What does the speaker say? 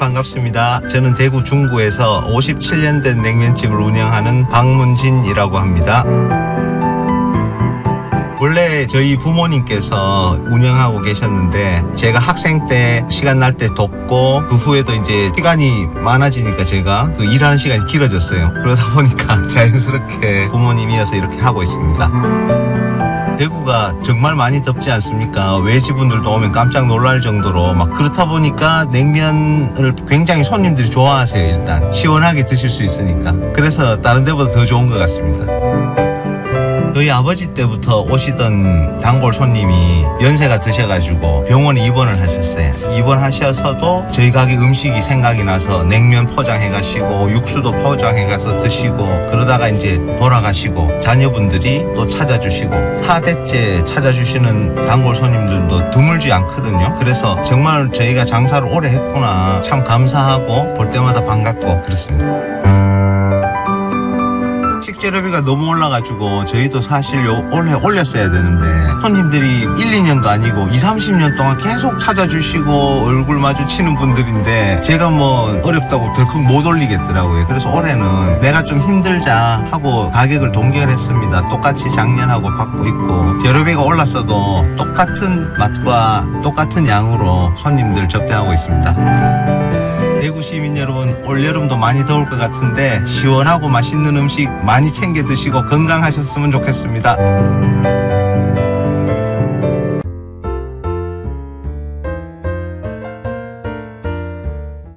반갑습니다. 저는 대구 중구에서 57년 된 냉면집을 운영하는 박문진이라고 합니다. 원래 저희 부모님께서 운영하고 계셨는데 제가 학생 때 시간 날 때 돕고 그 후에도 이제 시간이 많아지니까 제가 그 일하는 시간이 길어졌어요. 그러다 보니까 자연스럽게 부모님이어서 이렇게 하고 있습니다. 대구가 정말 많이 덥지 않습니까? 외지분들도 오면 깜짝 놀랄 정도로 막 그렇다 보니까 냉면을 굉장히 손님들이 좋아하세요. 일단 시원하게 드실 수 있으니까 그래서 다른 데보다 더 좋은 것 같습니다. 저희 아버지 때부터 오시던 단골 손님이 연세가 드셔가지고 병원에 입원을 하셨어요. 입원하셔서도 저희 가게 음식이 생각이 나서 냉면 포장해가시고 육수도 포장해가서 드시고 그러다가 이제 돌아가시고 자녀분들이 또 찾아주시고 4대째 찾아주시는 단골 손님들도 드물지 않거든요. 그래서 정말 저희가 장사를 오래 했구나 참 감사하고 볼 때마다 반갑고 그렇습니다. 식재료비가 너무 올라가지고 저희도 사실 요 올해 올렸어야 되는데 손님들이 1, 2년도 아니고 2, 30년 동안 계속 찾아주시고 얼굴 마주치는 분들인데 제가 뭐 어렵다고 덜컥 못 올리겠더라고요. 그래서 올해는 내가 좀 힘들자 하고 가격을 동결했습니다. 똑같이 작년하고 받고 있고 재료비가 올랐어도 똑같은 맛과 똑같은 양으로 손님들 접대하고 있습니다. 대구 시민 여러분 올여름도 많이 더울 것 같은데 시원하고 맛있는 음식 많이 챙겨 드시고 건강하셨으면 좋겠습니다.